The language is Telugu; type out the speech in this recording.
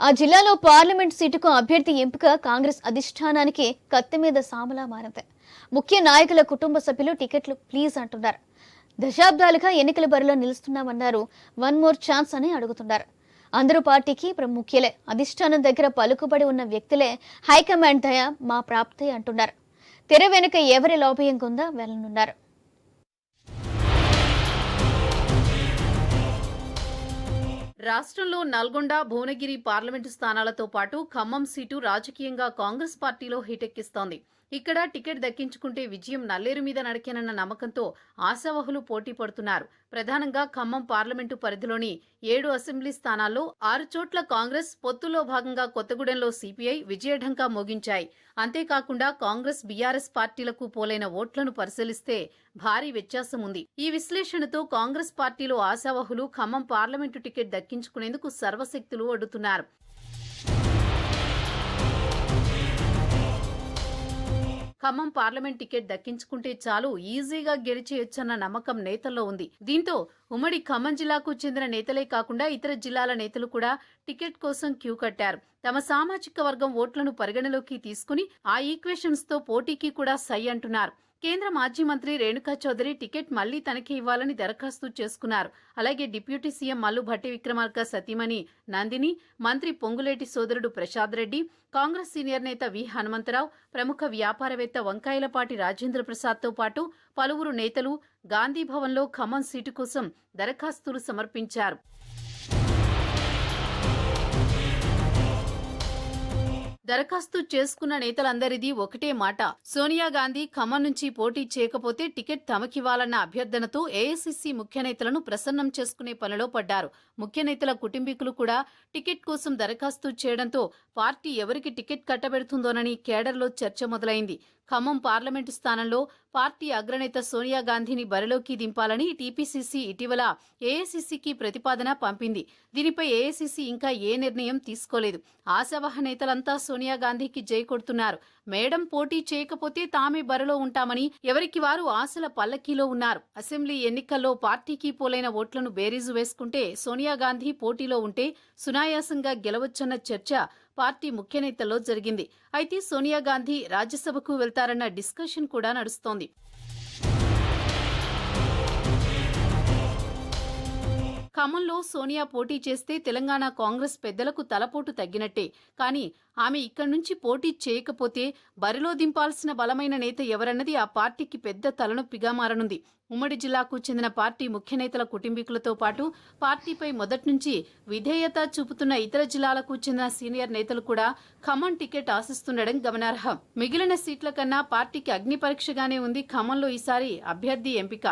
ఆ జిల్లాలో పార్లమెంట్ సీటుకు అభ్యర్థి ఎంపిక కాంగ్రెస్ అధిష్టానానికి కత్తి మీద సామలా మారింది. ముఖ్య నాయకుల కుటుంబ సభ్యులు టికెట్లు ప్లీజ్ అంటున్నారు. దశాబ్దాలుగా ఎన్నికల బరిలో నిలుస్తున్నామన్నారు. వన్ మోర్ ఛాన్స్ అని అడుగుతున్నారు. అందరూ పార్టీకి ప్రముఖ్యులే అధిష్టానం దగ్గర పలుకుబడి ఉన్న వ్యక్తులే హైకమాండ్ దయ మా ప్రాప్తే అంటున్నారు. తెర వెనుక ఎవరి లోపయంగా ఉందా వెళ్ళనున్నారు. రాష్ట్రంలో నల్గొండ భువనగిరి పార్లమెంటు స్థానాలతో పాటు ఖమ్మం సీటు రాజకీయంగా కాంగ్రెస్ పార్టీలో హిటెక్కిస్తోంది. ఇక్కడ టికెట్ దక్కించుకుంటే విజయం నల్లేరు మీద నడకేనన్న నమ్మకంతో ఆశావహులు పోటీ పడుతున్నారు. ప్రధానంగా ఖమ్మం పార్లమెంటు పరిధిలోని ఏడు అసెంబ్లీ స్థానాల్లో ఆరు చోట్ల కాంగ్రెస్ పొత్తులో భాగంగా కొత్తగూడెంలో సిపిఐ విజయఢంకా మోగించాయి. అంతేకాకుండా కాంగ్రెస్ బీఆర్ఎస్ పార్టీలకు పోలైన ఓట్లను పరిశీలిస్తే భారీ వ్యత్యాసం ఉంది ఈ విశ్లేషణతో కాంగ్రెస్ పార్టీలో ఆశావహులు ఖమ్మం పార్లమెంటు టికెట్ దక్కించుకునేందుకు సర్వశక్తులు అడుతున్నారు ఖమ్మం పార్లమెంట్ టికెట్ దక్కించుకుంటే చాలు ఈజీగా గెలిచేయొచ్చన్న నమ్మకం నేతల్లో ఉంది. దీంతో ఉమ్మడి ఖమ్మం జిల్లాకు చెందిన నేతలే కాకుండా ఇతర జిల్లాల నేతలు కూడా టికెట్ కోసం క్యూ కట్టారు. తమ సామాజిక వర్గం ఓట్లను పరిగణలోకి తీసుకుని ఆ ఈక్వేషన్స్తో పోటీకి కూడా సై అంటున్నారు. కేంద్ర మాజీ మంత్రి రేణుకా చౌదరి టికెట్ మళ్ళీ తనకే ఇవ్వాలని దరఖాస్తు చేసుకున్నారు. అలాగే డిప్యూటీ సీఎం మల్లు భట్టి విక్రమార్క సతీమణి నందిని మంత్రి పొంగులేటి సోదరుడు ప్రసాద్ రెడ్డి కాంగ్రెస్ సీనియర్ నేత వి హనుమంతరావు ప్రముఖ వ్యాపారవేత్త వంకాయలపాటి రాజేంద్ర ప్రసాద్తో పాటు పలువురు నేతలు గాంధీభవన్లో ఖమ్మం సీటు కోసం దరఖాస్తులు సమర్పించారు. దరఖాస్తు చేసుకున్న నేతలందరిది ఒకటే మాట. సోనియా గాంధీ ఖమ్మం నుంచి పోటీ చేయకపోతే టికెట్ తమకివ్వాలన్న అభ్యర్థనతో ఏఐసిసి ముఖ్య నేతలను ప్రసన్నం చేసుకునే పనిలో పడ్డారు. ముఖ్య నేతల కుటుంబీకులు కూడా టికెట్ కోసం దరఖాస్తు చేయడంతో పార్టీ ఎవరికి టికెట్ కట్టబెడుతుందోనని కేడర్లో చర్చ మొదలైంది. ఖమ్మం పార్లమెంటు స్థానంలో పార్టీ అగ్రనేత సోనియా గాంధీని బరిలోకి దింపాలని టీపీసీసీ ఇటీవల ఏఐసీసీకి ప్రతిపాదన పంపింది. దీనిపై ఏఐసీసీ ఇంకా ఏ నిర్ణయం తీసుకోలేదు. ఆశావహ నేతలంతా సోనియా గాంధీకి జై కొడుతున్నారు. మేడం పోటీ చేయకపోతే తామే బరిలో ఉంటామని ఎవరికి వారు ఆశల పల్లకీలో ఉన్నారు. అసెంబ్లీ ఎన్నికల్లో పార్టీకి పోలైన ఓట్లను బేరీజు వేసుకుంటే సోనియా గాంధీ పోటీలో ఉంటే సునాయాసంగా గెలవచ్చన్న చర్చ పార్టీ ముఖ్య నేతల్లో జరిగింది. అయితే సోనియా గాంధీ రాజ్యసభకు వెళ్తారన్న డిస్కషన్ కూడా నడుస్తోంది. ఖమ్మంలో సోనియా పోటీ చేస్తే తెలంగాణ కాంగ్రెస్ పెద్దలకు తలపోటు తగ్గినట్టే. కానీ ఆమె ఇక్కడి నుంచి పోటీ చేయకపోతే బరిలో దింపాల్సిన బలమైన నేత ఎవరన్నది ఆ పార్టీకి పెద్ద తలనొప్పిగా మారనుంది. ఉమ్మడి జిల్లాకు చెందిన పార్టీ ముఖ్య నేతల కుటుంబీకులతో పాటు పార్టీపై మొదటి నుంచి విధేయత చూపుతున్న ఇతర జిల్లాలకు చెందిన సీనియర్ నేతలు కూడా ఖమ్మం టికెట్ ఆశిస్తుండడం గమనార్హం. మిగిలిన సీట్ల కన్నా పార్టీకి అగ్ని పరీక్షగానే ఉంది ఖమ్మంలో ఈసారి అభ్యర్థి ఎంపిక.